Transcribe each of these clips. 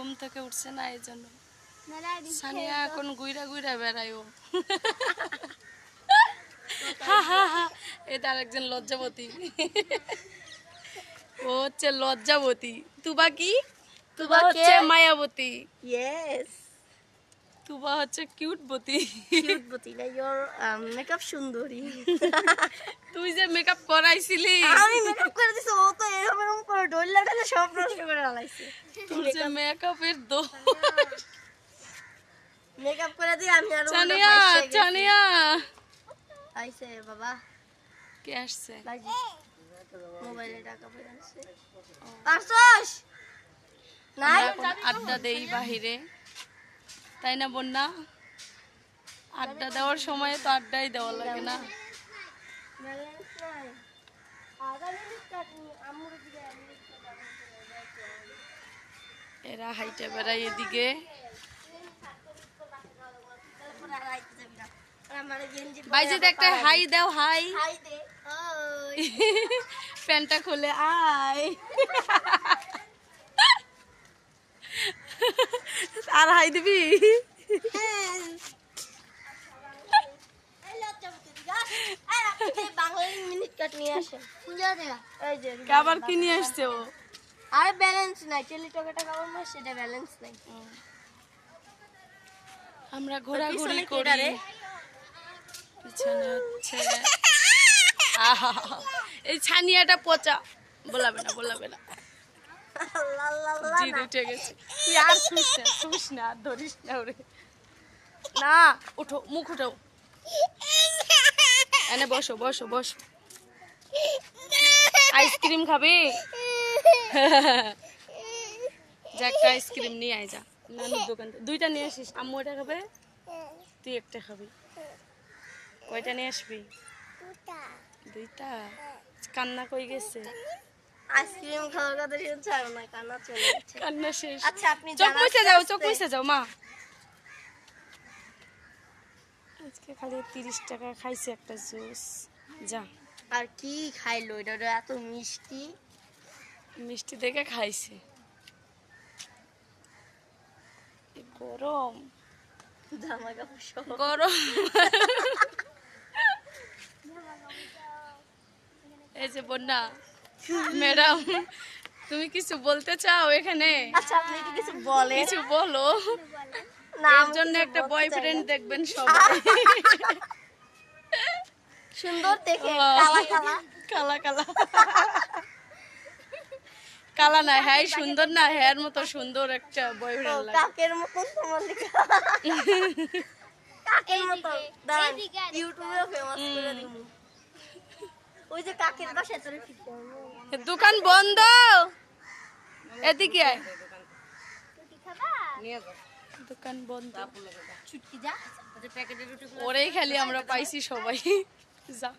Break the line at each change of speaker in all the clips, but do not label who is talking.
ঘুম থেকে উঠছে না এই জন্য। সানিয়া এখন গুইরা গুইরা বেড়ায় ও হা হা হা। এটা আরেকজন লজ্জাবতী। ও হচ্ছে লজ্জাবতী। তুবা কি? তুবা হচ্ছে মায়াবতী।
ইয়েস
তুবা হচ্ছে
কিউট ইওর মেকআপ সুন্দরী।
তুই যে মেকআপ করাইছিলি।
আমি মেকআপ করে দিছি ও তো এরকম সব নষ্ট করে আলাইছে
তোর যে মেকআপের দো
মেকআপ করে দিয়ে আমি আর
চানিয়া চানিয়া।
আইছে বাবা।
কে আসছে?
মোবাইলে টাকা আছে পারছস নাই।
আড্ডা দেই বাহিরে। তাই না বন্যা? আড্ডা দেওয়ার সময় তো আড্ডাই দেওয়া লাগে না। এরা হাইটে বেড়াই এদিকে।
আমার
একটা হাই দাও, হাই। প্যান্টটা খুলে, আয়। আর হাই দিবি?
কাট নিয়ে আসেন এই যে
আবার কি নিয়ে আসছে ও?
আর ব্যালেন্স নাই কেমন মাস সেটা ব্যালেন্স নাই।
আমরা ঘোরাঘুরি করি। পিছনে হচ্ছে এই ছানিয়াটা পচা। বলাবে না বলাবে না। জিদ উঠে গেছে। তুই আর শুস না শুস না ধরিস না ওরে। না উঠো মুখ উঠাও। এনে বসো বসো বসো। আইসক্রিম খাবি? যা একটা আইসক্রিম নিয়ে আয় যা। নানুর দোকান দুইটা নিয়ে আসিস। আম্মু এটা খাবে? তুই একটা খাবি। কয়টা নিয়ে আসবি? দুইটা। কান্না কই গেছে?
আইসক্রিম খাওয়ার কথা শুনছে আর না কান্না চলে যাচ্ছে।
কান্না শেষ।
আচ্ছা আপনি
চোখ মুছে যাও
আস্তে।
চোখ মুছে যাও মা। আজকে খালি তিরিশ টাকা খাইছে একটা জুস। যা।
আর কি খাইলো? এটা এত মিষ্টি।
মিষ্টি দেখে খাইছে। গরম।
জামা কাপড়
গরম। এই যে বন্যা ম্যাডাম তুমি কিছু বলতে চাও এখানে?
আচ্ছা আপনি কিছু
কিছু বলো।
না
জন্য একটা বয়ফ্রেন্ড দেখবেন সবাই।
সুন্দর দেখে কালা কালা।
কালা কালা। কালা না হ্যাঁ সুন্দর না হ্যার মতো সুন্দর একটা বয়ফ্রেন্ড লাগে
কাকের মতন তোমার দিকে কাকের মতো দাঁড়ান ইউটিউবে ফেমাস করে দিব। ওই যে কাকের বাসা তোর
দোকান বন্ধ। এদিকে আয়। দোকান বন্ধ। ওরেই খালি আমরা পাইছি সবাই। যা।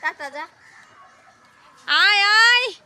টাটা যা। আয় আয়।